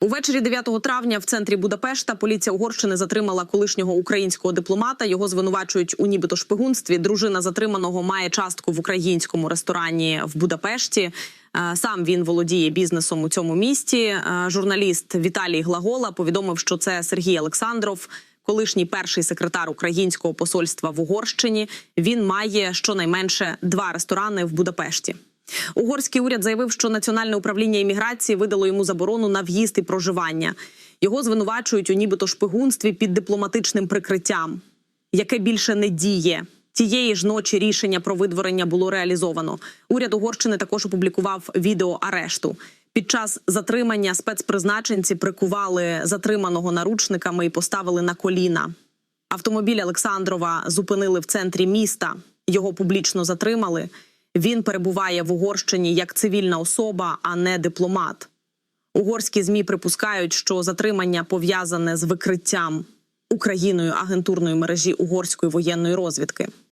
Увечері 9 травня в центрі Будапешта поліція Угорщини затримала колишнього українського дипломата. Його звинувачують у нібито шпигунстві. Дружина затриманого має частку в українському ресторані в Будапешті. Е, Сам він володіє бізнесом у цьому місті. Е, Журналіст Віталій Глагола повідомив, що це Сергій Олександров, колишній перший секретар українського посольства в Угорщині. Він має щонайменше два ресторани в Будапешті. Угорський уряд заявив, що національне управління імміграції видало йому заборону на в'їзд і проживання. Його звинувачують у нібито шпигунстві під дипломатичним прикриттям, яке більше не діє. Тієї ж ночі рішення про видворення було реалізовано. Уряд Угорщини також опублікував відео арешту. Під час затримання спецпризначенці прикували затриманого наручниками і поставили на коліна. Автомобіль Олександрова зупинили в центрі міста. Його публічно затримали. Він перебуває в Угорщині як цивільна особа, а не дипломат. Угорські змі припускають, що затримання пов'язане з викриттям Україною агентурної мережі угорської воєнної розвідки.